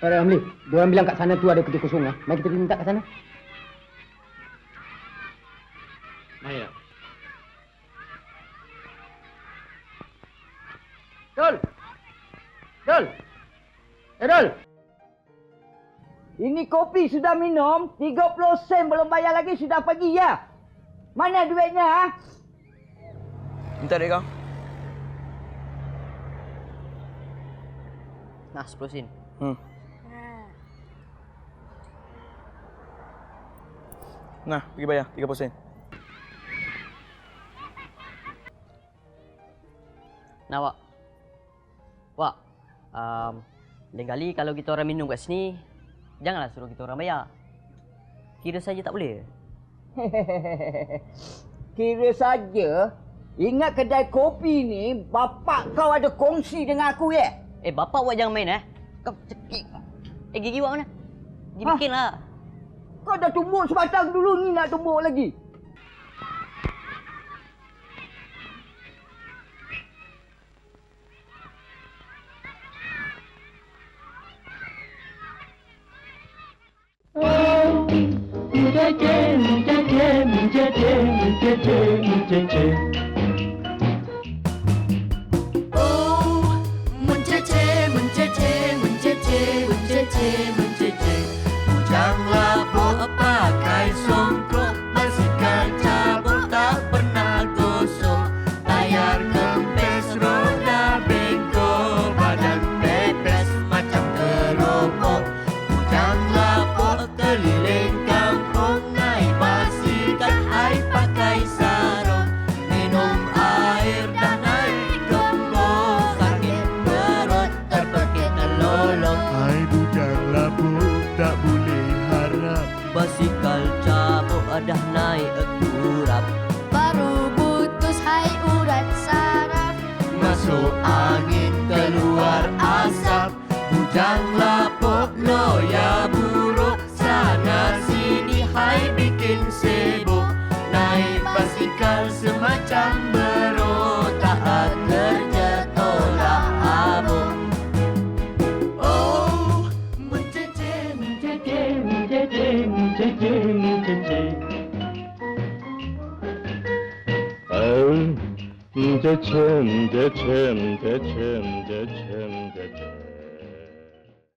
Eh, Ramli, dia orang bilang kat sana tu ada kerja kosong ah. Mari kita pergi minta kat sana. Maya. Dol. Dol. Eh, Dol. Ini kopi sudah minum, 30 sen belum bayar lagi sudah pergi ya. Mana duitnya ha? Minta duit kau. Nah, 10 sen. Hmm. Nah, pergi bayar 30 sen. Nah, Wak. Wak, um, lain kali kalau kita orang minum kat sini, janganlah suruh kita orang bayar. Kira saja tak boleh. Kira saja ingat kedai kopi ni bapak kau ada kongsi dengan aku ya. Eh, bapak Wak jangan main eh. Kau cekik. Eh, gigi Wak mana? Gigi Hah? Kau dah tumbuk sebatang dulu ni nak tumbuk lagi. Oh, mencece, mencece, mencece, mencece, mencece. Bujang lapuk Basikal cabuk dah naik turap Baru putus hai urat saraf. Masuk angin keluar asap. Bujang 아유, 대체, 대체, 대체, 대체, 대체.